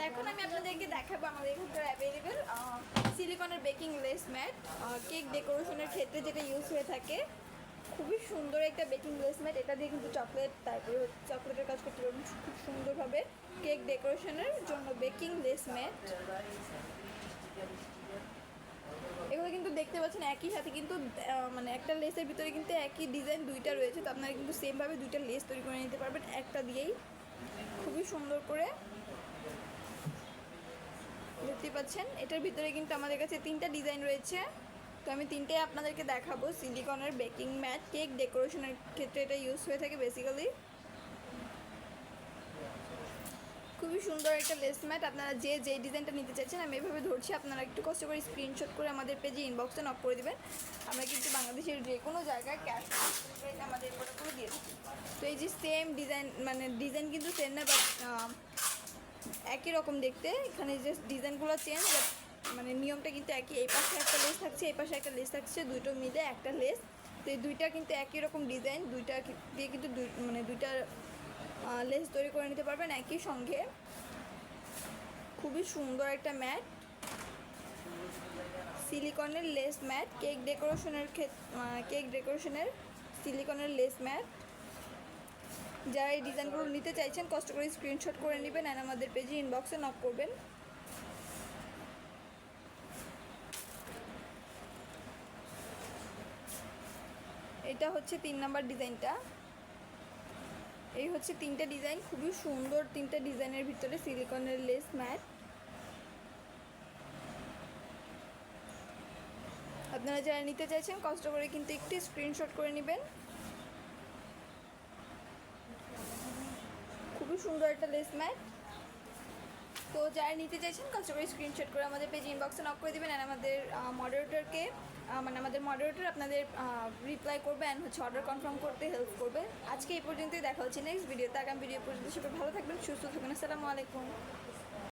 তো এখন আমি আপনাদেরকে দেখাবো আমাদের এখানকার অ্যাভেলেবেল সিলিকনের বেকিং লেস ম্যাট কেক ডেকোরেশনের ক্ষেত্রে যেটা ইউজ হয়ে থাকে। খুবই সুন্দর একটা বেকিং লেস ম্যাট এটা দিয়ে কিন্তু চকলেট তারপরে চকলেটের কাজ করতে পারবেন, খুব সুন্দরভাবে কেক ডেকোরেশনের জন্য বেকিং লেস ম্যাট এগুলো কিন্তু দেখতে পাচ্ছেন একই সাথে কিন্তু মানে একটা লেসের ভিতরে কিন্তু একই ডিজাইন দুইটা রয়েছে, তো আপনারা কিন্তু সেমভাবে দুইটা লেস তৈরি করে নিতে পারবেন, একটা দিয়েই। খুবই সুন্দর করে। দেখতে পাচ্ছেন, এটার ভিতরে কিন্তু আমাদের কাছে তিনটা ডিজাইন রয়েছে। তো আমি তিনটাই আপনাদেরকে দেখাবো, সিলিকনের বেকিং ম্যাট, কেক ডেকোরেশনের ক্ষেত্রে এটা ইউজ হয়ে থাকে বেসিক্যালি খুবই সুন্দর একটা লেস ম্যাট, আপনারা যে যে ডিজাইনটা নিতে চাইছেন, আমি এভাবে ধরছি, আপনারা একটু কষ্ট করে স্ক্রিনশট করে আমাদের পেজে ইনবক্সে নক করে দেবেন। আমরা কিন্তু বাংলাদেশের যে কোনো জায়গায় ক্যাশ আমাদের প্রোডাক্টগুলো দিয়ে তো এই যে সেম ডিজাইন মানে ডিজাইন কিন্তু সেম না বাট একই রকম দেখতে। এখানে যে ডিজাইনগুলো চেঞ্জ মানে নিয়মটা কিন্তু একই। এই পাশে একটা লেস থাকছে, এই পাশে একটা লেস থাকছে, দুটো মিলে একটা লেস তো এই দুইটা কিন্তু একই রকম ডিজাইন দুইটা দিয়ে কিন্তু দুই মানে দুইটা লেস তৈরি করে নিতে পারবেন একই সঙ্গে। খুবই সুন্দর একটা ম্যাট সিলিকনের লেস ম্যাট কেক ডেকোরেশনের ক্ষেত্রে কেক ডেকোরেশনের সিলিকনের লেস ম্যাট যারা এই ডিজাইনগুলো নিতে চাইছেন, কষ্ট করে স্ক্রিনশট করে নেবেন আর আমাদের পেজে ইনবক্সে নক করবেন। এটা হচ্ছে তিন নাম্বার ডিজাইনটা। এই হচ্ছে তিনটে ডিজাইন, খুবই সুন্দর তিনটে ডিজাইনের ভিতরে সিলিকনের লেস ম্যাট আপনারা যারা নিতে চাইছেন, কষ্ট করে কিন্তু একটি স্ক্রিনশট করে নেবেন। সুন্দর একটা লেস ম্যাট তো যারা নিতে চাইছেন কাস্টমার করে স্ক্রিনশট করে আমাদের পেজ ইনবক্সে নক করে দেবেন আর আমাদের মডারেটরকে মানে আমাদের মডারেটর আপনাদের রিপ্লাই করবে অ্যান্ড হচ্ছে অর্ডার কনফার্ম করতে হেল্প করবে। আজকে এই পর্যন্তই, দেখা হচ্ছে নেক্সট ভিডিওতে আগামী ভিডিও পর্যন্ত সবাই ভালো থাকবেন, সুস্থ থাকবেন। আসসালামু আলাইকুম।